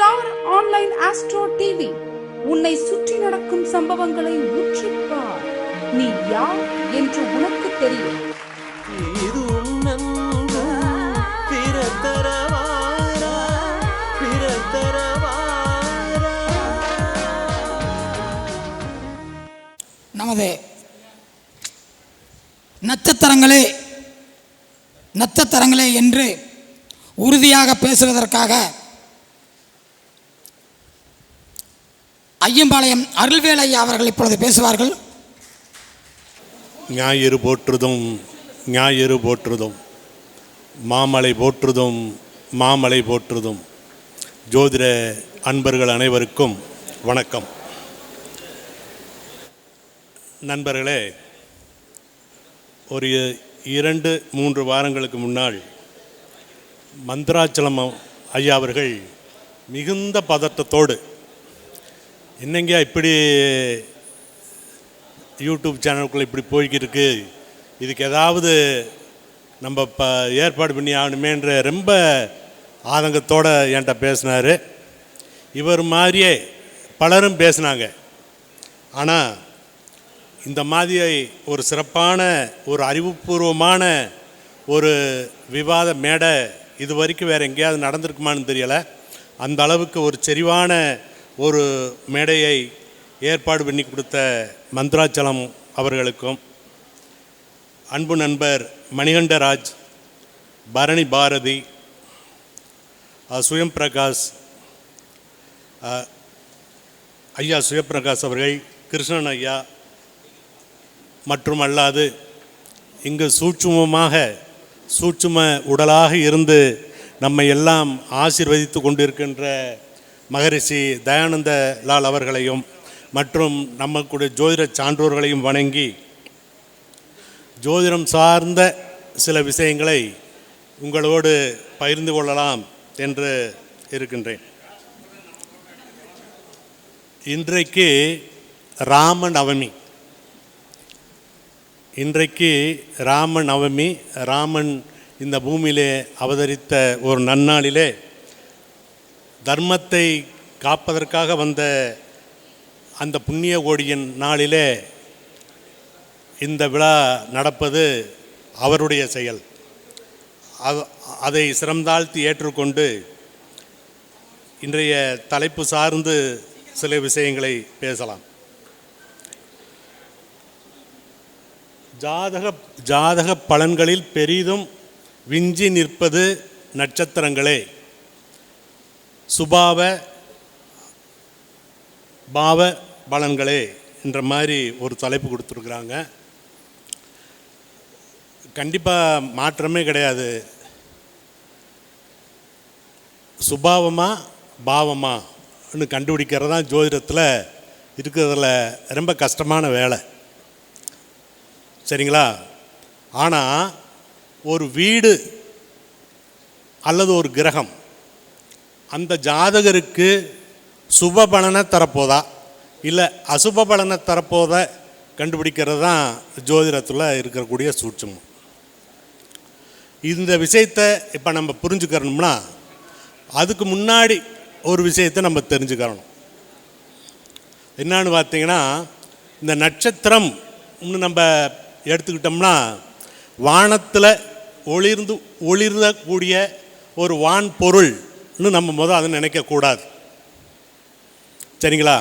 Star online astro TV. உன்னை சுற்றி நடக்கும் சம்பவங்களை உற்றிப்பார் நீ யார் என்று உனக்கு தெரியும். இது பிறத்தரவாரா பிறத்தரவாரா. நமது நட்சத்திரங்களே நட்சத்திரங்களே என்று உறுதியாக பேசுவதற்காக ஐயம்பாளையம் அருள்வேலையா அவர்கள் இப்பொழுது பேசுவார்கள். ஞாயிறு போற்றுதும் ஞாயிறு போற்றுதும். மாமலை போற்றுதும் மாமலை போற்றுதும். ஜோதிட அன்பர்கள் அனைவருக்கும் வணக்கம். நண்பர்களே ஒரு இரண்டு மூன்று வாரங்களுக்கு முன்னால் மந்திராச்சலம் ஐயா அவர்கள் மிகுந்த பதட்டத்தோடு என்னங்க இப்படி யூடியூப் சேனலுக்குள்ளே இப்படி போய்கிட்டு இருக்கு இதுக்கு ஏதாவது நம்ம இப்போ ஏற்பாடு பண்ணி ஆகணுமேன்ற ரொம்ப ஆதங்கத்தோடு என்கிட்ட பேசினார். இவர் மாதிரியே பலரும் பேசினாங்க. ஆனால் இந்த மாதிரி ஒரு சிறப்பான ஒரு அறிவுபூர்வமான ஒரு விவாத மேடை இது வரைக்கும் வேறு எங்கேயாவது நடந்திருக்குமான்னு தெரியலை. அந்த அளவுக்கு ஒரு செறிவான ஒரு மேடையை ஏற்பாடு பண்ணி கொடுத்த மந்த்ராச்சலம் அவர்களுக்கும் அன்பு நண்பர் மணிகண்டராஜ் பரணி பாரதி சுயம் பிரகாஷ் ஐயா சுயப்பிரகாஷ் அவர்கள் கிருஷ்ணன் ஐயா மற்றும் அல்லாது இங்கு சூட்சுமமாக சூட்சும உடலாக இருந்து நம்மை எல்லாம் ஆசிர்வதித்து கொண்டிருக்கின்ற மகரிஷி தயானந்த லால் அவர்களையும் மற்றும் நம்மக்கூடிய ஜோதிட சான்றோர்களையும் வணங்கி ஜோதிடம் சார்ந்த சில விஷயங்களை உங்களோடு பகிர்ந்து கொள்ளலாம் என்று இருக்கின்றேன். இன்றைக்கு ராம நவமி இன்றைக்கு ராம நவமி ராமன் இந்த பூமியிலே அவதரித்த ஒரு நன்னாளிலே தர்மத்தை காப்பதற்காக வந்த அந்த புண்ணிய கோடியின் நாளிலே இந்த விழா நடப்பது அவருடைய செயல். அவ- அதை சிரம்தாழ்த்தி ஏற்றுக்கொண்டு இன்றைய தலைப்பு சார்ந்து சில விஷயங்களை பேசலாம். ஜாதக ஜாதக பலன்களில் பெரிதும் விஞ்சி நிற்பது நட்சத்திரங்களே. சுபாவ பாவ பலன்களே என்ற மாதிரி ஒரு தலைப்பு கொடுத்துருக்குறாங்க. கண்டிப்பாக மாற்றமே கிடையாது. சுபாவமா பாவமான்னு கண்டுபிடிக்கிறது தான் ஜோதிடத்தில் இருக்கிறதுல ரொம்ப கஷ்டமான வேலை. சரிங்களா? ஆனால் ஒரு வீடு அல்லது ஒரு கிரகம் அந்த ஜாதகருக்கு சுப பலனை தரப்போதா? இல்லை அசுப பலனை தரப்போதா கண்டுபிடிக்கிறது தான் ஜோதிடத்தில் இருக்கக்கூடிய சூட்சமம். இந்த விஷயத்தை இப்போ நம்ம புரிஞ்சுக்கிறணும்னா அதுக்கு முன்னாடி ஒரு விஷயத்தை நம்ம தெரிஞ்சுக்கிறணும் என்னான்னு பார்த்தீங்கன்னா இந்த நட்சத்திரம்னு நம்ம எடுத்துக்கிட்டோம்னா வானத்தில் ஒளிர்ந்து ஒளிர்ந்தக்கூடிய ஒரு வான் பொருள் இன்னும் நம்ம முதல் அதை நினைக்கக்கூடாது. சரிங்களா?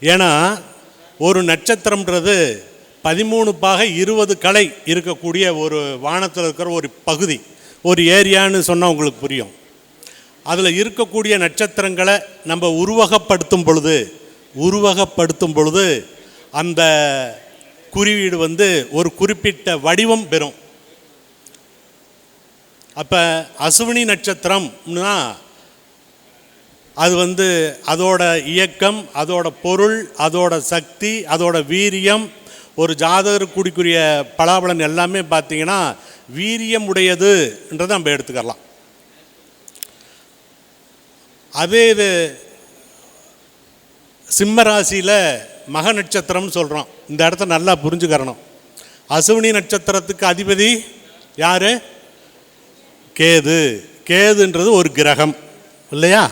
ஏன்னா ஒரு நட்சத்திரம்ன்றது பதிமூணு பாக இருபது கலை இருக்கக்கூடிய ஒரு வானத்தில் இருக்கிற ஒரு பகுதி ஒரு ஏரியான்னு சொன்னால் உங்களுக்கு புரியும். அதில் இருக்கக்கூடிய நட்சத்திரங்களை நம்ம உருவகப்படுத்தும் பொழுது உருவகப்படுத்தும் பொழுது அந்த குறியீடு வந்து ஒரு குறிப்பிட்ட வடிவம் பெறும். அப்போ அசுவினி நட்சத்திரம்னா அது வந்து அதோட இயக்கம் அதோட பொருள் அதோட சக்தி அதோட வீரியம் ஒரு ஜாதகர் குடிக்குரிய பலாபலன் எல்லாமே பார்த்தீங்கன்னா வீரியம் உடையதுன்றதை நம்ம எடுத்துக்கலாம் அதே இது சிம்மராசியில் மக நட்சத்திரம்னு சொல்கிறோம் இந்த இடத்த நல்லா புரிஞ்சுக்கிறணும். அசுவினி நட்சத்திரத்துக்கு அதிபதி யார்? கேது. கேதுன்றது ஒரு கிரகம் இல்லையா?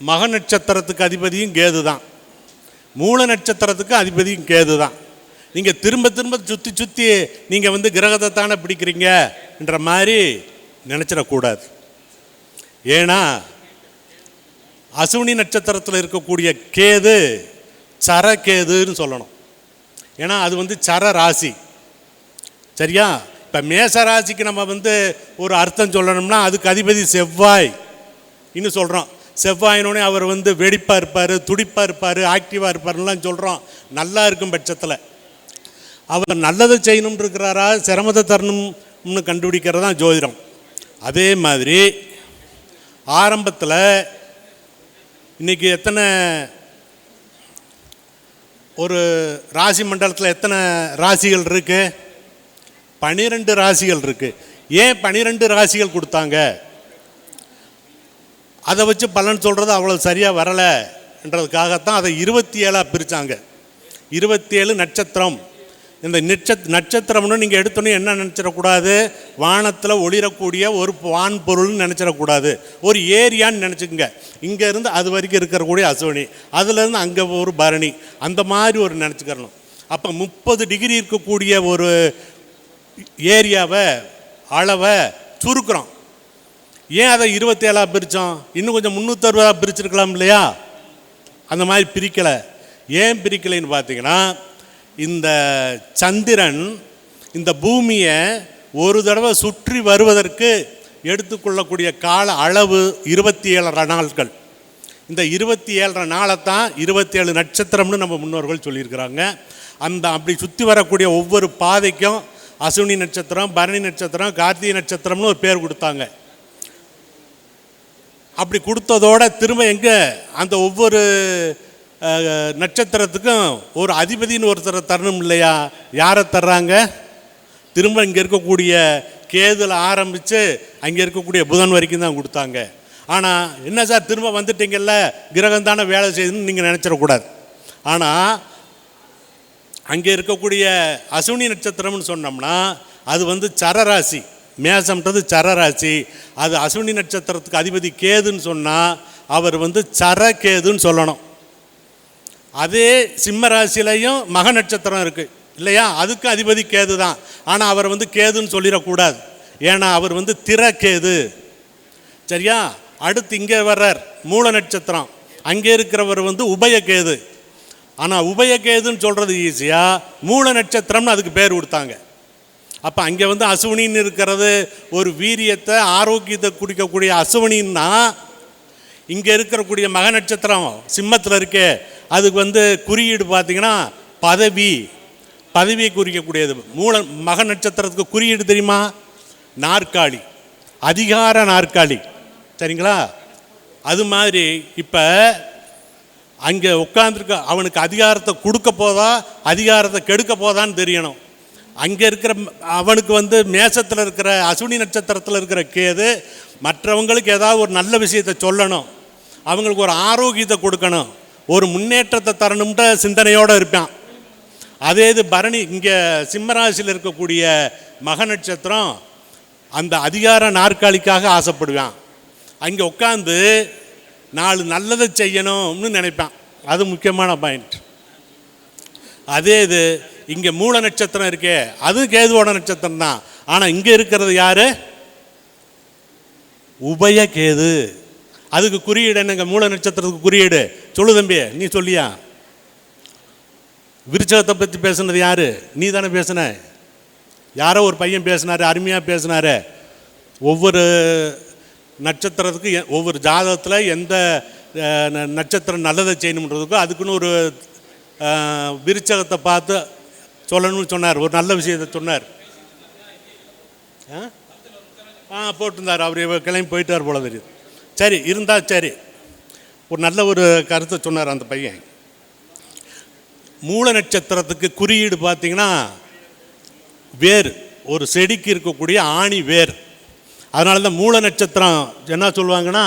மக நட்சத்திரத்துக்கு அதிபதியும் கேது தான். மூல நட்சத்திரத்துக்கு அதிபதியும் கேது தான். நீங்கள் திரும்ப திரும்ப சுற்றி சுற்றி நீங்கள் வந்து கிரகத்தை தானே பிடிக்கிறீங்கன்ற மாதிரி நினச்சிடக்கூடாது. ஏன்னா அசுவினி நட்சத்திரத்தில் இருக்கக்கூடிய கேது சர கேதுன்னு சொல்லணும். ஏன்னா அது வந்து சர ராசி சரியா? இப்போ மேச ராசிக்கு நம்ம வந்து ஒரு அர்த்தம் சொல்லணும்னா அதுக்கு அதிபதி செவ்வாய். இன்னும் சொல்கிறோம் செவ்வாயினோடனே அவர் வந்து வெடிப்பாக இருப்பார் துடிப்பாக இருப்பார் ஆக்டிவாக இருப்பார்லாம் சொல்கிறோம் நல்லா இருக்கும் பட்சத்தில். அவர் நல்லதை செய்யணும்னு இருக்கிறாரா சிரமத்தை தரணும்னு கண்டுபிடிக்கிறது தான் ஜோதிடம். அதே மாதிரி ஆரம்பத்தில் இன்னைக்கு எத்தனை ஒரு ராசி மண்டலத்தில் எத்தனை ராசிகள் இருக்குது பனிரெண்டு ராசிகள் இருக்கு. ஏன் பனிரெண்டு ராசிகள் கொடுத்தாங்க? அதை வச்சு பலன் சொல்கிறது அவ்வளோ சரியாக வரலைன்றதுக்காகத்தான் அதை இருபத்தி ஏழாக பிரித்தாங்க இருபத்தி ஏழு நட்சத்திரம். இந்த நட்சத் நட்சத்திரம்னு நீங்கள் எடுத்தோன்னே என்ன நினச்சிடக்கூடாது? வானத்தில் ஒளிரக்கூடிய ஒரு வான் பொருள்னு நினச்சிடக்கூடாது. ஒரு ஏரியான்னு நினச்சிக்கோங்க. இங்கேருந்து அது வரைக்கும் இருக்கக்கூடிய அசுவனி அதுலேருந்து அங்கே ஒரு பரணி அந்த மாதிரி ஒரு நினச்சிக்கிறணும். அப்போ முப்பது டிகிரி இருக்கக்கூடிய ஒரு ஏரியாவை அளவை சுருக்குறோம் ஏன் அதை இருபத்தேழாக பிரித்தோம் இன்னும் கொஞ்சம் முந்நூற்றறுபதாக பிரிச்சிருக்கலாம் இல்லையா? அந்த மாதிரி பிரிக்கலை. ஏன் பிரிக்கலைன்னு பார்த்தீங்கன்னா இந்த சந்திரன் இந்த பூமியை ஒரு தடவை சுற்றி வருவதற்கு எடுத்துக்கொள்ளக்கூடிய கால அளவு இருபத்தி ஏழரை நாட்கள் இந்த இருபத்தி ஏழரை நாளை தான் இருபத்தேழு நட்சத்திரம்னு நம்ம முன்னோர்கள் சொல்லியிருக்கிறாங்க. அந்த அப்படி சுற்றி வரக்கூடிய ஒவ்வொரு பாதைக்கும் அசுவினி நட்சத்திரம் பரணி நட்சத்திரம் கார்த்திகை நட்சத்திரம்னு ஒரு பேர் கொடுத்தாங்க. அப்படி கொடுத்ததோட திரும்ப எங்கே? அந்த ஒவ்வொரு நட்சத்திரத்துக்கும் ஒரு அதிபதின்னு ஒருத்தரை தரணும் இல்லையா? யாரை தர்றாங்க? திரும்ப இங்கே இருக்கக்கூடிய கேதில் ஆரம்பித்து அங்கே இருக்கக்கூடிய புதன் வரைக்கும் தான் கொடுத்தாங்க. ஆனால் என்ன சார் திரும்ப வந்துட்டீங்கல்ல? கிரகம் தானே வேலை செய்யுதுன்னு நீங்கள் நினச்சிடக்கூடாது. ஆனால் அங்கே இருக்கக்கூடிய அசுனி நட்சத்திரம்னு சொன்னோம்னா அது வந்து சரராசி. மேசம்ன்றது சரராசி. அது அசுனி நட்சத்திரத்துக்கு அதிபதி கேதுன்னு சொன்னால் அவர் வந்து சரகேதுன்னு சொல்லணும். அதே சிம்ம ராசியிலையும் மக நட்சத்திரம் இருக்குது இல்லையா? அதுக்கு அதிபதி கேது தான். ஆனால் அவர் வந்து கேதுன்னு சொல்லிடக்கூடாது. ஏன்னா அவர் வந்து திறக்கேது சரியா? அடுத்து இங்கே வர்றார் மூல நட்சத்திரம். அங்கே இருக்கிறவர் வந்து உபயகேது. ஆனால் உபயகேதுன்னு சொல்கிறது ஈஸியாக மூல நட்சத்திரம்னு அதுக்கு பேர் கொடுத்தாங்க. அப்போ அங்கே வந்து அசுவனின்னு இருக்கிறது ஒரு வீரியத்தை ஆரோக்கியத்தை குடிக்கக்கூடிய அசுவனின்னா இங்கே இருக்கக்கூடிய மக நட்சத்திரம் சிம்மத்தில் இருக்கே அதுக்கு வந்து குறியீடு பார்த்தீங்கன்னா பதவி. பதவியை குறிக்கக்கூடியது. மூல மக நட்சத்திரத்துக்கு குறியீடு தெரியுமா? நாற்காலி. அதிகார நாற்காலி. சரிங்களா? அது மாதிரி இப்போ அங்கே உட்காந்துருக்க அவனுக்கு அதிகாரத்தை கொடுக்க போதா அதிகாரத்தை கெடுக்க போதான்னு தெரியணும். அங்கே இருக்கிற அவனுக்கு வந்து மேசத்தில் இருக்கிற அசுனி நட்சத்திரத்தில் இருக்கிற கேது மற்றவங்களுக்கு ஏதாவது ஒரு நல்ல விஷயத்தை சொல்லணும். அவங்களுக்கு ஒரு ஆரோக்கியத்தை கொடுக்கணும். ஒரு முன்னேற்றத்தை தரணும்ன்ற சிந்தனையோடு இருப்பான். அதே இது பரணி இங்கே சிம்மராசியில் இருக்கக்கூடிய மக நட்சத்திரம் அந்த அதிகார நாற்காலிக்காக ஆசைப்படுவான். அங்கே உட்காந்து நாலு நல்லதை செய்யணும்னு நினைப்பான். அது முக்கியமான பாயிண்ட் அதே இது இங்கே மூல நட்சத்திரம் இருக்கே அது கேதுவோட நட்சத்திரம் தான். ஆனால் இங்கே இருக்கிறது யாரு? உபய கேது. அதுக்கு குறியீடு என்னங்க? மூல நட்சத்திரத்துக்கு குறியீடு. சொல்லு தம்பி நீ சொல்லியா? விருச்சகத்தை பற்றி பேசுனது யாரு? நீ தானே பேசுன. யாரோ ஒரு பையன் பேசினார் அருமையாக பேசினார். ஒவ்வொரு நட்சத்திரத்துக்கு எ- ஒவ்வொரு ஜாதகத்தில் எந்த நட்சத்திரம் நல்லதை செய்யணுன்றதுக்கோ அதுக்குன்னு ஒரு விருச்சகத்தை பார்த்து சொல்லணும்னு சொன்னார். ஒரு நல்ல விஷயத்தை சொன்னார். ஆ? ஆ போட்டிருந்தார். அவர் கிளம்பி போயிட்டார் போல தெரியுது. சரி இருந்தால் சரி. ஒரு நல்ல ஒரு கருத்தை சொன்னார் அந்த பையன். மூல நட்சத்திரத்துக்கு குறியீடு பார்த்தீங்கன்னா வேர் ஒரு செடிக்கு இருக்கக்கூடிய ஆணி வேர் அதனால தான் மூல நட்சத்திரம் என்ன சொல்லுவாங்கன்னா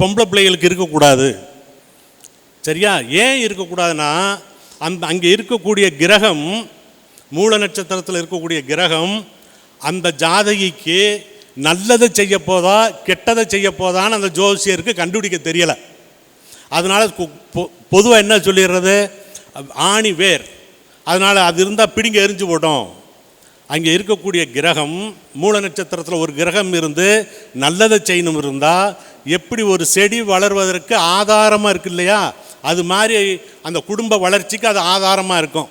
பொம்பளை பிள்ளைகளுக்கு இருக்கக்கூடாது. சரியா? ஏன் இருக்கக்கூடாதுன்னா அந்த அங்கே இருக்கக்கூடிய கிரகம் மூல நட்சத்திரத்தில் இருக்கக்கூடிய கிரகம் அந்த ஜாதகிக்கு நல்லதை செய்ய போதா கெட்டதை செய்ய போதான்னு அந்த ஜோசியருக்கு கண்டுபிடிக்க தெரியலை. அதனால் பொதுவாக என்ன சொல்லிடுறது? ஆணி வேர். அதனால் அது இருந்தால் பிடிங்க எரிஞ்சு போட்டோம். அங்கே இருக்கக்கூடிய கிரகம் மூல நட்சத்திரத்தில் ஒரு கிரகம் இருந்து நல்லதை செய்யணும் இருந்தால் எப்படி ஒரு செடி வளர்வதற்கு ஆதாரமாக இருக்கு இல்லையா? அது மாதிரி அந்த குடும்ப வளர்ச்சிக்கு அது ஆதாரமாக இருக்கும்.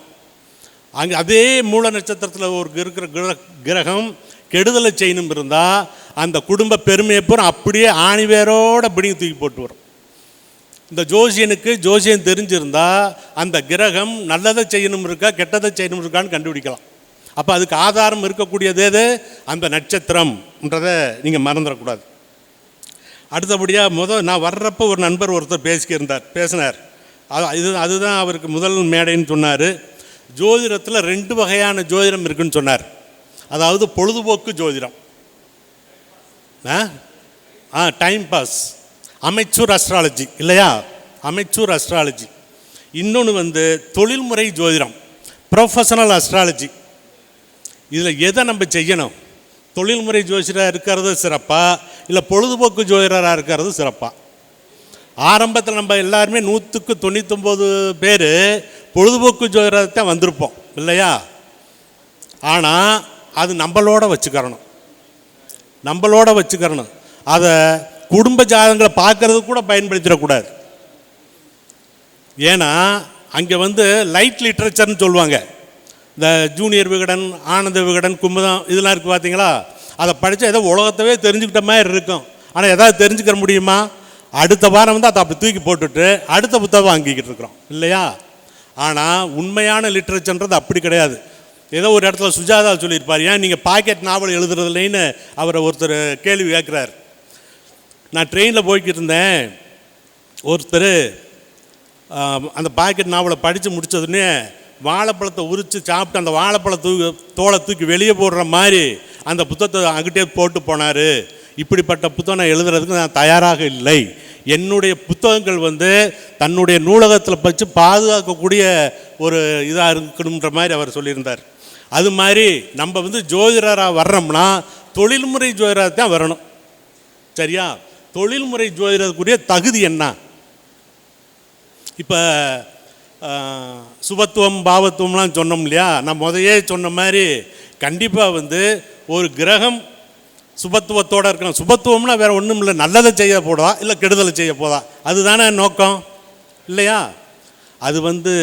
அங்கே அதே மூல நட்சத்திரத்தில் ஒரு இருக்கிற கிர- கிரகம் கெடுதலை செய்யணும் இருந்தால் அந்த குடும்ப பெருமையை பூரா அப்படியே ஆணிவேரோட பிடிங்கி தூக்கி போட்டு வரும். இந்த ஜோசியனுக்கு ஜோசியன் தெரிஞ்சிருந்தா அந்த கிரகம் நல்லதை செய்யணும் இருக்கா கெட்டதை செய்யணும் இருக்கான்னு கண்டுபிடிக்கலாம். அப்போ அதுக்கு ஆதாரம் இருக்கக்கூடியது எது? அந்த நட்சத்திரம்ன்றதை நீங்கள் மறந்துடக்கூடாது. அடுத்தபடியாக முதல் நான் வர்றப்போ ஒரு நண்பர் ஒருத்தர் பேசிக்கிருந்தார் பேசினார். அது இது அதுதான் அவருக்கு முதல் மேடைன்னு சொன்னார். ஜோதிடத்தில் ரெண்டு வகையான ஜோதிடம் இருக்குன்னு சொன்னார். அதாவது பொழுதுபோக்கு ஜோதிடம். ஆ? ஆ டைம் பாஸ் அமைச்சூர் அஸ்ட்ராலஜி இல்லையா? அமைச்சூர் அஸ்ட்ராலஜி இன்னொன்று வந்து தொழில்முறை ஜோதிடம் ப்ரொஃபஷனல் அஸ்ட்ராலஜி இதில் எதை நம்ம செய்யணும்? தொழில்முறை ஜோசியராக இருக்கிறது சிறப்பாக இல்லை பொழுதுபோக்கு ஜோதிடராக இருக்கிறது சிறப்பாக ஆரம்பத்தில் நம்ம எல்லாருமே நூற்றுக்கு தொண்ணூத்தொம்பது பேர் பொழுதுபோக்கு ஜோதிடத்தை வந்திருப்போம். இல்லையா? ஆனால் அது நம்மளோட வச்சுக்கிறணும். நம்மளோட வச்சுக்கிறணும். அதை குடும்ப ஜாதகங்களை பார்க்கறது கூட பயன்படுத்திடக்கூடாது ஏன்னா அங்கே வந்து லைட் லிட்ரேச்சர்னு சொல்லுவாங்க. இந்த ஜூனியர் விகடன் ஆனந்த விகடன் கும்பதம் இதெல்லாம் இருக்குது பார்த்தீங்களா அதை படித்தா ஏதோ உலகத்தவே தெரிஞ்சுக்கிட்ட மாதிரி இருக்கும். ஆனால் எதாவது தெரிஞ்சுக்கிற முடியுமா? அடுத்த வாரம் வந்து அதை அப்படி தூக்கி போட்டுட்டு அடுத்த புத்தகம் வாங்கிக்கிட்டு இருக்கிறோம். இல்லையா? ஆனால் உண்மையான லிட்ரேச்சர்ன்றது அப்படி கிடையாது. ஏதோ ஒரு இடத்துல சுஜாதா சொல்லியிருப்பார் ஏன் நீங்கள் பாக்கெட் நாவல் எழுதுறது இல்லைன்னு அவரை ஒருத்தர் கேள்வி கேட்குறாரு நான் ட்ரெயினில் போய்கிட்டு இருந்தேன். ஒருத்தர் அந்த பாக்கெட் நாவலை படித்து முடித்ததுன்னே வாழைப்பழத்தை உரித்து சாப்பிட்டு அந்த வாழைப்பழ தூக்கி தோலை தூக்கி வெளியே போடுற மாதிரி அந்த புத்தகத்தை அங்கிட்டே போட்டு போனார். இப்படிப்பட்ட புத்தகம் நான் எழுதுறதுக்கு நான் தயாராக இல்லை. என்னுடைய புத்தகங்கள் வந்து தன்னுடைய நூலகத்தில் வச்சு பாதுகாக்கக்கூடிய ஒரு இதாக இருக்கணுன்ற மாதிரி அவர் சொல்லியிருந்தார். அது மாதிரி நம்ம வந்து ஜோதிடராக வர்றோம்னா தொழில்முறை ஜோதிடராக தான் வரணும். சரியா? தொழில்முறை ஜோதிடருக்குரிய தகுதி என்ன? இப்போ சுபத்துவம் பாவத்துவம்லாம் சொன்னோம் இல்லையா? நான் முதையே சொன்ன மாதிரி கண்டிப்பாக வந்து ஒரு கிரகம் சுபத்துவத்தோடு இருக்கணும். சுபத்துவம்னா வேறு ஒன்றும் இல்லை. நல்லதை செய்ய போதா இல்லை கெடுதலை செய்ய போதா அதுதானே நோக்கம். இல்லையா? அது வந்து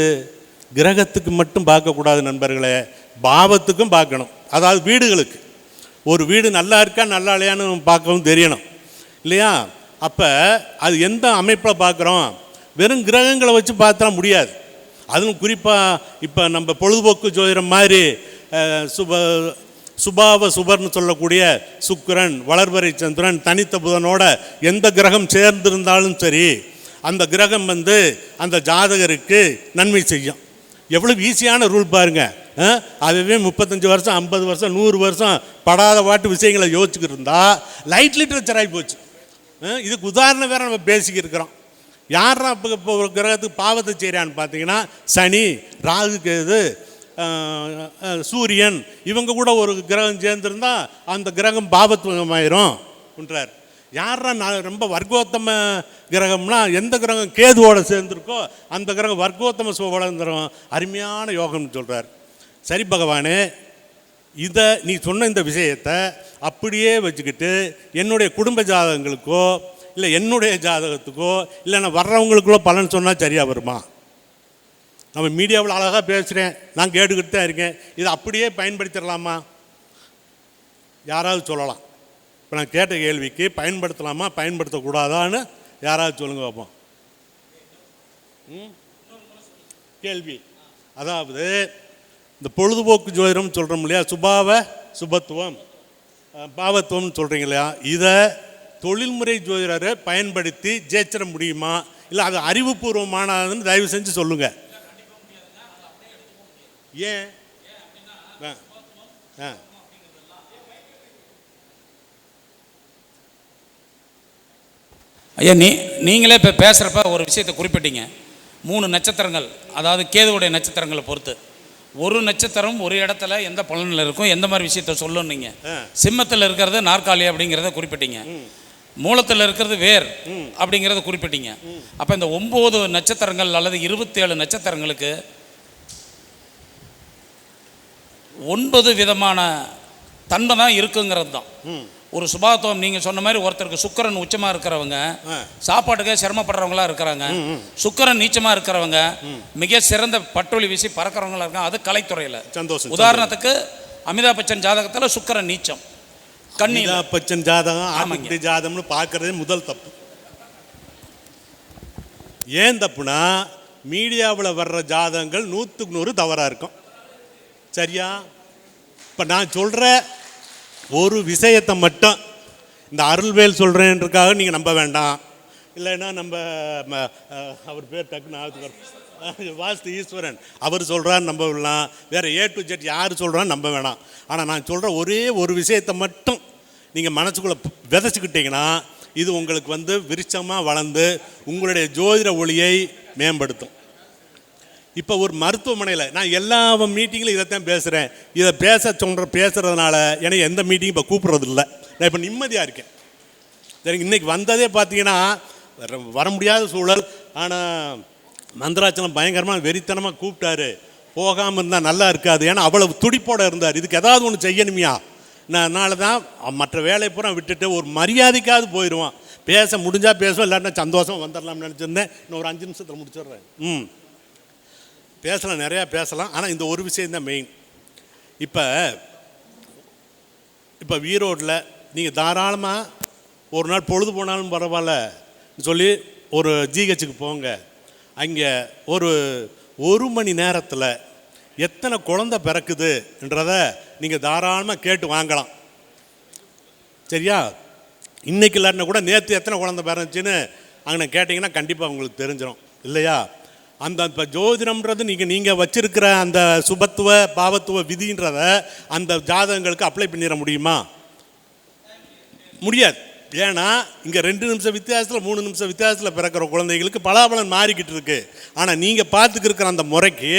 கிரகத்துக்கு மட்டும் பார்க்கக்கூடாது நண்பர்களே. பாவத்துக்கும் பார்க்கணும். அதாவது வீடுகளுக்கு. ஒரு வீடு நல்லா இருக்கா நல்லா இல்லையான்னு பார்க்கவும் தெரியணும். இல்லையா? அப்போ அது எந்த அமைப்பில் பார்க்குறோம்? வெறும் கிரகங்களை வச்சு பார்த்தா முடியாது. அதுவும் குறிப்பாக இப்போ நம்ம பொழுதுபோக்கு ஜோதிடம் மாதிரி சுப சுபாவ சுபர்னு சொல்லக்கூடிய சுக்கரன் வளர்வரை சந்திரன் தனித்த புதனோட எந்த கிரகம் சேர்ந்திருந்தாலும் சரி அந்த கிரகம் வந்து அந்த ஜாதகருக்கு நன்மை செய்யும். எவ்வளோ ஈஸியான ரூல் பாருங்க. அதுவே முப்பத்தஞ்சு வருஷம் ஐம்பது வருஷம் நூறு வருஷம் படாத வாட்டு விஷயங்களை யோசிச்சுக்கிட்டு இருந்தால் லைட் லிட்ரேச்சர் ஆகி போச்சு. இதுக்கு உதாரணம் வேறு நம்ம பேசிக்கிட்டு இருக்கிறோம். யாரா இப்போ இப்போ ஒரு கிரகத்துக்கு பாவத்தை செய்கிறான்னு பார்த்தீங்கன்னா சனி ராகு கேது சூரியன் இவங்க கூட ஒரு கிரகம் சேர்ந்துருந்தா அந்த கிரகம் பாவத்துவமாயிரும் என்றார் யாரா நான் ரொம்ப வர்க்கோத்தம கிரகம்னா எந்த கிரகம் கேதுவோட சேர்ந்துருக்கோ அந்த கிரகம் வர்க்கோத்தம சுவளந்திரம் அருமையான யோகம்னு சொல்கிறார் சரி பகவானே இதை நீ சொன்ன இந்த விஷயத்தை அப்படியே வச்சுக்கிட்டு என்னுடைய குடும்ப ஜாதகங்களுக்கோ இல்லை என்னுடைய ஜாதகத்துக்கோ இல்லை நான் வர்றவங்களுக்குள்ளோ பலன் சொன்னால் சரியாக வருமா? நம்ம மீடியாவில் அழகாக பேசுகிறேன் நான் கேட்டுக்கிட்டு தான் இருக்கேன். இதை அப்படியே பயன்படுத்திடலாமா யாராவது சொல்லலாம். இப்போ நான் கேட்ட கேள்விக்கு பயன்படுத்தலாமா பயன்படுத்தக்கூடாதான்னு யாராவது சொல்லுங்க பார்ப்போம் ம்? கேள்வி. அதாவது இந்த பொழுதுபோக்கு ஜோதிடம் சொல்கிறோம் இல்லையா? சுபாவ சுபத்துவம் பாவத்துவம்னு சொல்கிறீங்க இல்லையா? இதை தொழில்முறை ஜோதிடரை பயன்படுத்தி ஜெயிச்சிட முடியுமா? இல்லை அது அறிவுபூர்வமானதுன்னு தயவு செஞ்சு சொல்லுங்க. ஏன்? ஆ. ஆ. ஐயா நீ நீங்களே இப்போ பேசுகிறப்ப ஒரு விஷயத்தை குறிப்பிட்டீங்க. மூணு நட்சத்திரங்கள் அதாவது கேதுவுடைய நட்சத்திரங்களை பொறுத்து. ஒரு நட்சத்திரம் ஒரு இடத்துல எந்த பலனில் இருக்கும்? எந்த மாதிரி விஷயத்த சொல்லணும் நீங்கள். சிம்மத்தில் இருக்கிறது நாற்காலி அப்படிங்கிறத குறிப்பிட்டீங்க. மூலத்தில் இருக்கிறது வேர் அப்படிங்கிறத குறிப்பிட்டீங்க. அப்போ இந்த ஒம்பது நட்சத்திரங்கள் அல்லது இருபத்தேழு நட்சத்திரங்களுக்கு ஒன்பது விதமான தன்மை தான் இருக்குங்கிறது தான் ஒரு சுபாத்துவம் நீங்கள் சொன்ன மாதிரி ஒருத்தருக்கு சுக்கிரன் உச்சமாக இருக்கிறவங்க. சாப்பாட்டுக்கே சிரமப்படுறவங்களா இருக்கிறாங்க சுக்கிரன் நீச்சமாக இருக்கிறவங்க மிக சிறந்த பட்டொலி வீசி பறக்கிறவங்களா இருக்காங்க அது கலைத்துறையில். சந்தோஷம். உதாரணத்துக்கு அமிதாப் பச்சன் ஜாதகத்தில் சுக்கிரன் நீச்சம். கண்ணி பச்சன் ஜாதகம் ஆமாங்க. ஜாதகம்னு பார்க்கறதே முதல் தப்பு. ஏன் தப்புனா மீடியாவில் வர்ற ஜாதகங்கள் நூற்றுக்கு நூறு தவறாக இருக்கும். சரியா? இப்போ நான் சொல்கிற ஒரு விஷயத்தை மட்டும் இந்த அருள்வேல் சொல்கிறேன்றதுக்காக நீங்கள் நம்ப வேண்டாம். இல்லைன்னா நம்ம அவர் பேர் டக்குன்னு ஆகுது. வாஸ்து ஈஸ்வரன். அவர் சொல்கிறார் நம்ப விடலாம். வேறு ஏ டு ஜெட் யார் சொல்கிறான்னு நம்ப வேணாம். ஆனால் நான் சொல்கிற ஒரே ஒரு விஷயத்தை மட்டும் நீங்கள் மனசுக்குள்ளே விதைச்சிக்கிட்டீங்கன்னா இது உங்களுக்கு வந்து விருச்சமாக வளர்ந்து உங்களுடைய ஜோதிட ஒளியை மேம்படுத்தும். இப்போ ஒரு மருத்துவமனையில் நான் எல்லா மீட்டிங்கிலும் இதைத்தான் பேசுகிறேன் இதை பேச சொல்கிற பேசுகிறதுனால எனக்கு எந்த மீட்டிங் இப்போ கூப்பிட்றது இல்லை நான் இப்போ நிம்மதியாக இருக்கேன். எனக்கு இன்றைக்கி வந்ததே பார்த்தீங்கன்னா வர வர முடியாத சூழல். ஆனால் மந்திராச்சலம் பயங்கரமாக வெறித்தனமாக கூப்பிட்டாரு. போகாமல் இருந்தால் நல்லா இருக்காது. ஏன்னா அவ்வளவு துடிப்போடு இருந்தார். இதுக்கு ஏதாவது ஒன்று செய்யணுமியா? நான் அதனால தான் மற்ற வேலையை பூரா விட்டுட்டு ஒரு மரியாதைக்காவது போயிடுவான் பேச முடிஞ்சால் பேசுவோம் இல்லாட்டினா சந்தோஷம் வந்துடலாம்னு நினச்சிருந்தேன். இன்னும் ஒரு அஞ்சு நிமிஷத்தில் முடிச்சிடுறேன். ம். பேசலாம் நிறையா பேசலாம். ஆனால் இந்த ஒரு விஷயம் தான் மெயின் இப்போ இப்போ ஈரோட்டில் நீங்கள் தாராளமாக ஒரு நாள் பொழுது போனாலும் பரவாயில்ல சொல்லி ஒரு ஜிஹெச்சுக்கு போங்க. அங்கே ஒரு ஒரு மணி நேரத்தில் எத்தனை குழந்தை பிறக்குதுன்றத நீங்கள் தாராளமாக கேட்டு வாங்கலாம். சரியா? இன்னைக்கு இல்லாட்டினா கூட நேற்று எத்தனை குழந்தை பிறந்துச்சுன்னு அங்கே கேட்டிங்கன்னா கண்டிப்பாக உங்களுக்கு தெரிஞ்சிடும் இல்லையா? அந்த இப்போ ஜோதிடம்ன்றது நீங்கள் நீங்கள் வச்சுருக்கிற அந்த சுபத்துவ பாவத்துவ விதின்றத அந்த ஜாதகங்களுக்கு அப்ளை பண்ணிட முடியுமா? முடியாது. ஏன்னா இங்கே ரெண்டு நிமிஷம் வித்தியாசத்தில் மூணு நிமிஷம் வித்தியாசத்தில் பிறக்கிற குழந்தைகளுக்கு பலாபலன் மாறிக்கிட்டு இருக்கு. ஆனால் நீங்கள் பார்த்துக்கிருக்கிற அந்த முறைக்கு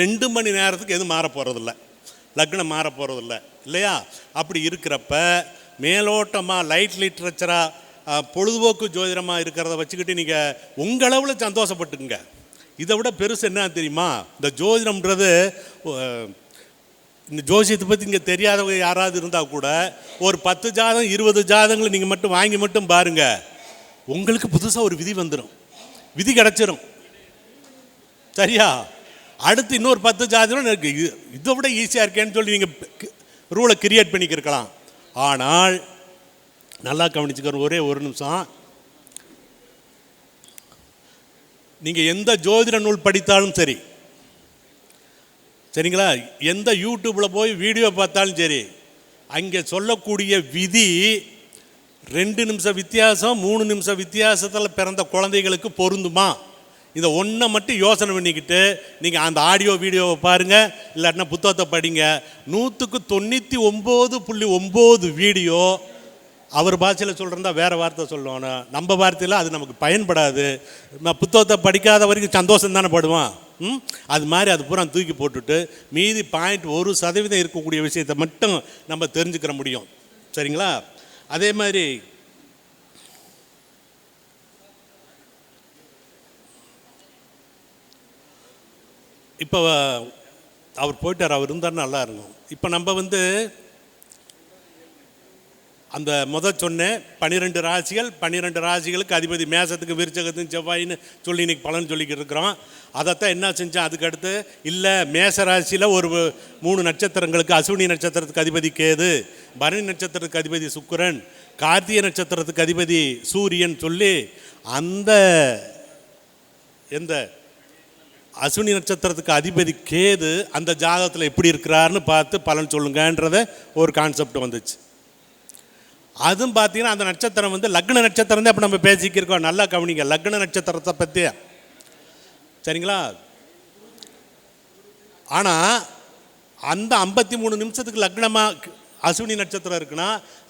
ரெண்டு மணி நேரத்துக்கு எதுவும் மாற போகிறதில்ல லக்னம் மாற போகிறதில்ல இல்லையா? அப்படி இருக்கிறப்ப மேலோட்டமாக லைட் லிட்ரேச்சராக பொழுதுபோக்கு ஜோதிடமாக இருக்கிறத வச்சுக்கிட்டு நீங்கள் உங்களவில் சந்தோஷப்பட்டுக்குங்க. இதை விட பெருசு என்ன தெரியுமா? இந்த ஜோதிடம்ன்றது இந்த ஜோசியத்தை பற்றி இங்கே தெரியாதவங்க யாராவது இருந்தால் கூட ஒரு பத்து ஜாதகம் இருபது ஜாதகங்களை நீங்கள் மட்டும் வாங்கி மட்டும் பாருங்கள் உங்களுக்கு புதுசாக ஒரு விதி வந்துடும் விதி கிடச்சிரும். சரியா? அடுத்து இன்னொரு பத்து ஜாதகம் எனக்கு இது- இதை விட ஈஸியாக இருக்கேன்னு சொல்லி நீங்கள் ரூலை கிரியேட் பண்ணிக்கிருக்கலாம். ஆனால் நல்லா கவனிச்சுக்கிற ஒரே ஒரு நிமிஷம். நீங்கள் எந்த ஜோதிட நூல் படித்தாலும் சரி சரிங்களா? எந்த யூடியூப்பில் போய் வீடியோ பார்த்தாலும் சரி அங்கே சொல்லக்கூடிய விதி ரெண்டு நிமிஷம் வித்தியாசம் மூணு நிமிஷம் வித்தியாசத்தில் பிறந்த குழந்தைகளுக்கு பொருந்துமா? இதை ஒன்றை மட்டும் யோசனை பண்ணிக்கிட்டு நீங்கள் அந்த ஆடியோ வீடியோவை பாருங்கள் இல்லாட்டினா புத்தகத்தை படிங்க. நூற்றுக்கு தொண்ணூற்றி ஒம்பது புள்ளி ஒம்பது வீடியோ அவர் பாஷையில் சொல்கிறதா வேறு வார்த்தை சொல்லணும். நம்ம வார்த்தையில் அது நமக்கு பயன்படாது. நான் புத்தகத்தை படிக்காத வரைக்கும் சந்தோஷம் தானே படுவான் ம்? அது மாதிரி அது பூரா தூக்கி போட்டுட்டு மீதி பாயிண்ட் ஒரு சதவீதம் இருக்கக்கூடிய விஷயத்தை மட்டும் நம்ம தெரிஞ்சுக்கிற முடியும். சரிங்களா? அதே மாதிரி இப்போ அவர் போயிட்டார் அவர் இருந்தார் நல்லா இருக்கும் இப்போ நம்ம வந்து அந்த முத சொன்னேன் பன்னிரெண்டு ராசிகள் பன்னிரெண்டு ராசிகளுக்கு அதிபதி மேசத்துக்கு விருச்சகத்துக்கு செவ்வாயின்னு சொல்லி இன்னைக்கு பலன் சொல்லிக்கிட்டு இருக்கிறோம். அதைத்தான் என்ன செஞ்சேன் அதுக்கடுத்து இல்லை மேச ராசியில் ஒரு மூணு நட்சத்திரங்களுக்கு அசுவினி நட்சத்திரத்துக்கு அதிபதி கேது பரணி நட்சத்திரத்துக்கு அதிபதி சுக்கிரன் கார்த்திகை நட்சத்திரத்துக்கு அதிபதி சூரியன் சொல்லி அந்த எந்த அசுனி நட்சத்திரத்துக்கு அதிபதி கேது அந்த ஜாதகத்தில் எப்படி இருக்கிறாருன்னு பார்த்து பலன் சொல்லுங்கன்றத ஒரு கான்செப்ட் வந்துச்சு. அதுவும் பார்த்தீங்கன்னா அந்த நட்சத்திரம் வந்து லக்ன நட்சத்திரம் தான் இப்போ நம்ம பேசிக்கிருக்கோம். நல்லா கவனிங்க. லக்ன நட்சத்திரத்தை பற்றி சரிங்களா? ஆனால் அந்த ஐம்பத்தி மூணு நிமிஷத்துக்கு லக்னமாக அஸ்வினி நட்சத்திரம் இருக்குன்னா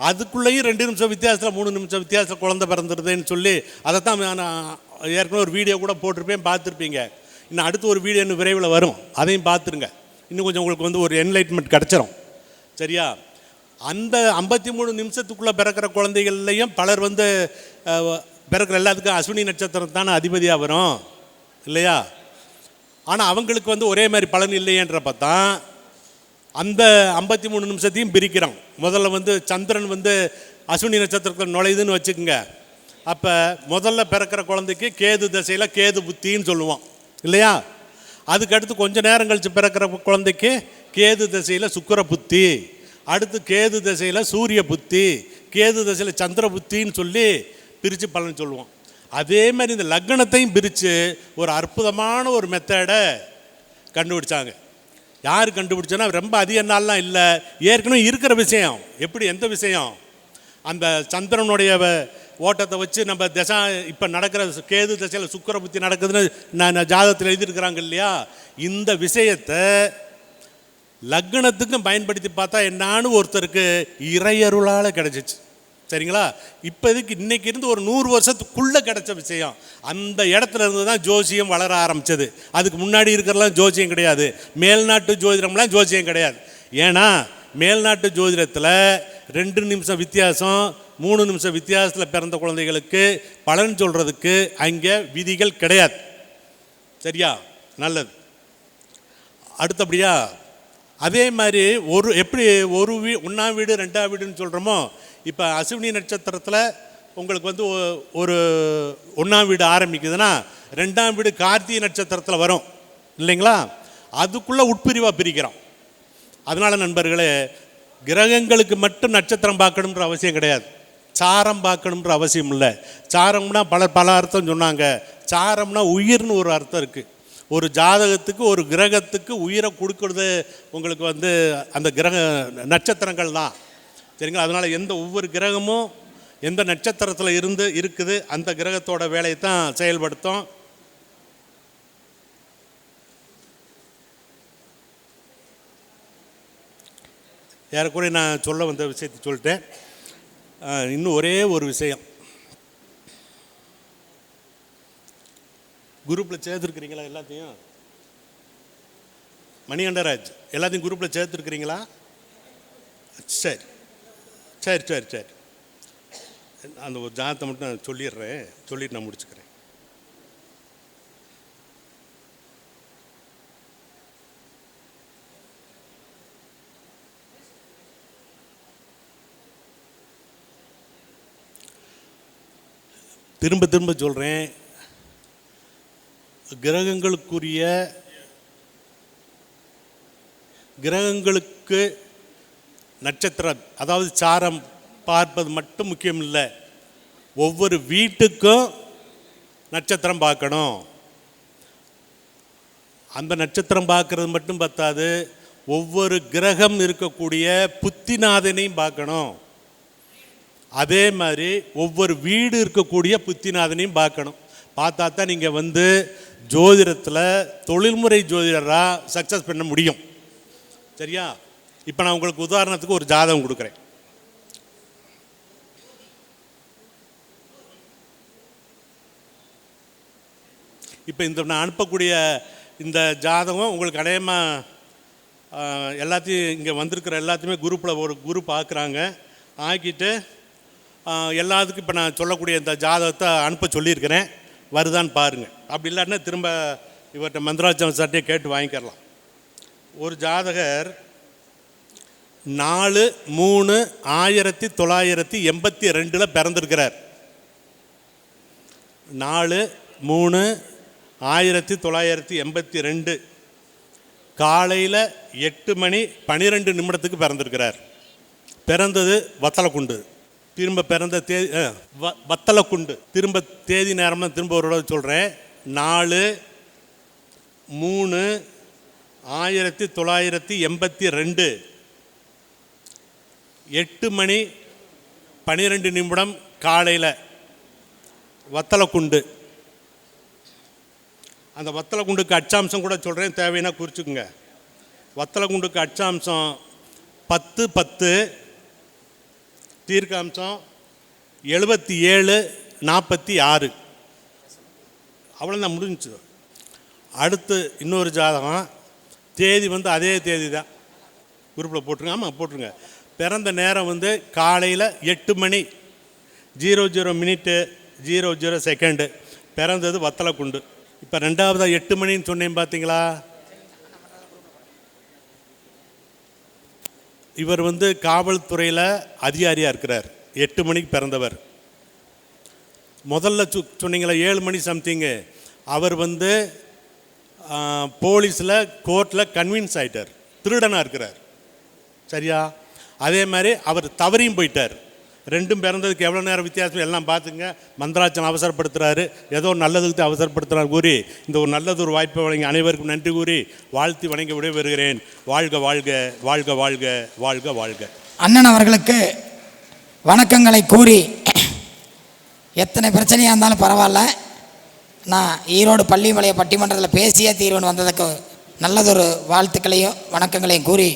அதுக்குள்ளேயும் ரெண்டு நிமிஷம் வித்தியாசத்தில் மூணு நிமிஷம் வித்தியாசத்தில் குழந்தை பிறந்துருதுன்னு சொல்லி அதைத்தான் நான் ஏற்கனவே ஒரு வீடியோ கூட போட்டிருப்பேன் பார்த்துருப்பீங்க. இன்னும் அடுத்து ஒரு வீடியோ இன்னும் விரைவில் வரும். அதையும் பார்த்துருங்க. இன்னும் கொஞ்சம் உங்களுக்கு வந்து ஒரு என்லைட்மெண்ட் கிடச்சிரும். சரியா? அந்த ஐம்பத்தி மூணு நிமிஷத்துக்குள்ளே பிறக்கிற குழந்தைகள்லையும் பலர் வந்து பிறக்கிற எல்லாத்துக்கும் அஸ்வினி நட்சத்திரம் தானே அதிபதியாக வரும். இல்லையா? ஆனால் அவங்களுக்கு வந்து ஒரே மாதிரி பலன் இல்லையன்றப்ப தான் அந்த ஐம்பத்தி மூணு நிமிஷத்தையும் பிரிக்கிறோம். முதல்ல வந்து சந்திரன் வந்து அஸ்வினி நட்சத்திரத்தில் நுழையுதுன்னு வச்சுக்கோங்க. அப்போ முதல்ல பிறக்கிற குழந்தைக்கு கேது தசையில் கேது புத்தின்னு சொல்லுவோம் இல்லையா? அதுக்கடுத்து கொஞ்ச நேரம் கழித்து பிறக்கிற குழந்தைக்கு கேது தசையில் சுக்கர புத்தி அடுத்து கேது தசையில் சூரிய புத்தி கேது தசையில் சந்திர புத்தின்னு சொல்லி பிரித்து பலன் சொல்லுவோம். அதே மாதிரி இந்த லக்னத்தையும் பிரித்து ஒரு அற்புதமான ஒரு மெத்தடை கண்டுபிடிச்சாங்க. யார் கண்டுபிடிச்சோன்னா ரொம்ப அதிக நாள்லாம் இல்லை. ஏற்கனவே இருக்கிற விஷயம். எப்படி? எந்த விஷயம்? அந்த சந்திரனுடைய ஓட்டத்தை வச்சு நம்ம தசா இப்போ நடக்கிற கேது தசையில் சுக்கிர புத்தி நடக்குதுன்னு நான் ஜாதகத்தில் எழுதியிருக்கிறாங்க இல்லையா? இந்த விஷயத்தை லக்னத்துக்கும் பயன்படுத்தி பார்த்தா என்னான்னு ஒருத்தருக்கு இறையருளால் கிடச்சிச்சு. சரிங்களா? இப்போதைக்கு இன்னைக்கு இருந்து ஒரு நூறு வருஷத்துக்குள்ளே கிடச்ச விஷயம். அந்த இடத்துல இருந்து தான் ஜோசியம் வளர ஆரம்பிச்சது. அதுக்கு முன்னாடி இருக்கிறலாம் ஜோசியம் கிடையாது. மேல்நாட்டு ஜோதிடம்லாம் ஜோசியம் கிடையாது. ஏன்னா மேல்நாட்டு ஜோதிடத்தில் ரெண்டு நிமிஷம் வித்தியாசம் மூணு நிமிஷம் வித்தியாசத்தில் பிறந்த குழந்தைகளுக்கு பலன் சொல்கிறதுக்கு அங்கே விதிகள் கிடையாது. சரியா? நல்லது. அடுத்தபடியா அதே மாதிரி ஒரு எப்படி ஒரு வீ ஒன்றா வீடு ரெண்டாம் வீடுன்னு சொல்கிறோமோ இப்போ அசுவினி நட்சத்திரத்தில் உங்களுக்கு வந்து ஒ- ஒரு ஒன்றாம் வீடு ஆரம்பிக்குதுன்னா ரெண்டாம் வீடு கார்த்திகை நட்சத்திரத்தில் வரும். இல்லைங்களா? அதுக்குள்ளே உட்பிரிவாக பிரிக்கிறோம். அதனால் நண்பர்களே கிரகங்களுக்கு மட்டும் நட்சத்திரம் பார்க்கணுன்ற அவசியம் கிடையாது. சாரம் பார்க்கணுன்ற அவசியம் இல்லை சாரம்னா பல பல அர்த்தம் சொன்னாங்க. சாரம்னா உயிர்னு ஒரு அர்த்தம் இருக்குது ஒரு ஜாதகத்துக்கு ஒரு கிரகத்துக்கு உயிரை கொடுக்கறது உங்களுக்கு வந்து அந்த கிரக நட்சத்திரங்கள் தான். சரிங்களா? அதனால் எந்த ஒவ்வொரு கிரகமும் எந்த நட்சத்திரத்தில் இருந்து இருக்குது அந்த கிரகத்தோட வேலையை தான் செயல்படுத்தும். ஏறக்குறைய நான் சொல்ல வந்த விஷயத்தை சொல்லிட்டேன். இன்னும் ஒரே ஒரு விஷயம். குரூப்பில் சேர்த்துருக்குறீங்களா எல்லாத்தையும்? மணிகண்டராஜ் எல்லாத்தையும் குரூப்பில் சேர்த்துருக்கிறீங்களா? சரி. சரி சரி சரி. அந்த ஒரு ஜாதத்தை மட்டும் நான் சொல்லிடுறேன். சொல்லிட்டு நான் முடிச்சுக்கிறேன். திரும்ப திரும்ப சொல்கிறேன் கிரகங்களுக்குரிய கிரகங்களுக்கு நட்சத்திரம் அதாவது சாரம் பார்ப்பது மட்டும் முக்கியம் இல்லை ஒவ்வொரு வீட்டுக்கும் நட்சத்திரம் பார்க்கணும். அந்த நட்சத்திரம் பார்க்கறது மட்டும் பத்தாது ஒவ்வொரு கிரகம் இருக்கக்கூடிய புத்திநாதனையும் பார்க்கணும். அதே மாதிரி ஒவ்வொரு வீடு இருக்கக்கூடிய புத்திநாதனையும் பார்க்கணும். பார்த்தா தான் நீங்கள் வந்து ஜோதிடத்தில் தொழில்முறை ஜோதிடராக சக்ஸஸ் பண்ண முடியும். சரியா? இப்போ நான் உங்களுக்கு உதாரணத்துக்கு ஒரு ஜாதகம் கொடுக்குறேன். இப்போ இந்த நான் அனுப்பக்கூடிய இந்த ஜாதகம் உங்களுக்கு அநேகமாக எல்லாத்தையும் இங்கே வந்திருக்கிற எல்லாத்தையுமே குரூப்பில் ஒரு குரூப் ஆக்குறாங்க. ஆக்கிட்டு எல்லாத்துக்கும் இப்போ நான் சொல்லக்கூடிய இந்த ஜாதகத்தை அனுப்ப சொல்லியிருக்கிறேன். வருதான்னு பாருங்கள் அப்படி இல்லைன்னா திரும்ப இவர்கிட்ட மந்திராச்சம் சார்ட்டே கேட்டு வாங்கிக்கிறலாம். ஒரு ஜாதகர் நாலு மூணு ஆயிரத்தி தொள்ளாயிரத்தி எண்பத்தி ரெண்டில் பிறந்திருக்கிறார். நாலு மூணு ஆயிரத்தி தொள்ளாயிரத்தி எண்பத்தி ரெண்டு. காலையில் எட்டு மணி பன்னிரெண்டு நிமிடத்துக்கு பிறந்திருக்கிறார். பிறந்தது வத்தலக்குண்டு. திரும்ப பிறந்த தேதி வத்தலை வ- திரும்ப தேதி நேரமாக திரும்ப ஒரு தடவை சொல்கிறேன் நாலு மூணு ஆயிரத்தி தொள்ளாயிரத்தி எண்பத்தி ரெண்டு. எட்டு மணி பன்னிரெண்டு நிமிடம் காலையில் வத்தலக்குண்டு. அந்த வத்தலக்குண்டுக்கு அச்சாம்சம் கூட சொல்கிறேன் தேவைன்னா குறிச்சுக்குங்க. வத்தலக்குண்டுக்கு அச்சாம்சம் பத்து பத்து தீர்க்காம்சம் எழுபத்தி ஏழு நாற்பத்தி ஆறு. அவ்வளோதான் முடிஞ்சு அடுத்து இன்னொரு ஜாதகம். தேதி வந்து அதே தேதி தான் குரூப்பில் போட்டுருங்க. ஆமாம் போட்டுருங்க. பிறந்த நேரம் வந்து காலையில் எட்டு மணி zero zero minute zero zero second. பிறந்தது வத்தலக்குண்டு. இப்போ ரெண்டாவதாக எட்டு மணின்னு சொன்னேன் பார்த்தீங்களா இவர் வந்து காவல்துறையில் அதிகாரியாக இருக்கிறார். எட்டு மணிக்கு பிறந்தவர். முதல்ல சு சொன்னீங்களா ஏழு மணி சம்திங்கு அவர் வந்து போலீஸில் கோர்ட்டில் கன்வின்ஸ் ஆகிட்டார் திருடனாக இருக்கிறார். சரியா? அதே மாதிரி அவர் தவறியும் போயிட்டார். ரெண்டும் பிறந்ததுக்கு எவ்வளோ நேரம் வித்தியாசம் எல்லாம் பார்த்துங்க. மந்திராச்சன் அவசரப்படுத்துகிறாரு ஏதோ நல்லதுக்கு அவசரப்படுத்துகிறார் கூறி இந்த ஒரு நல்லது ஒரு வாய்ப்பை வழங்கி அனைவருக்கும் நன்றி கூறி வாழ்த்தி வணங்கி விடைபெறுகிறேன். வாழ்க வாழ்க வாழ்க வாழ்க வாழ்க வாழ்க. அண்ணன் அவர்களுக்கு வணக்கங்களை கூறி எத்தனை பிரச்சனையாக இருந்தாலும் பரவாயில்ல. நான் ஈரோடு பள்ளிமலைய பட்டிமன்றத்தில் பேசிய தீர்வுன்னு வந்ததுக்கு நல்லதொரு வாழ்த்துக்களையும் வணக்கங்களையும் கூறி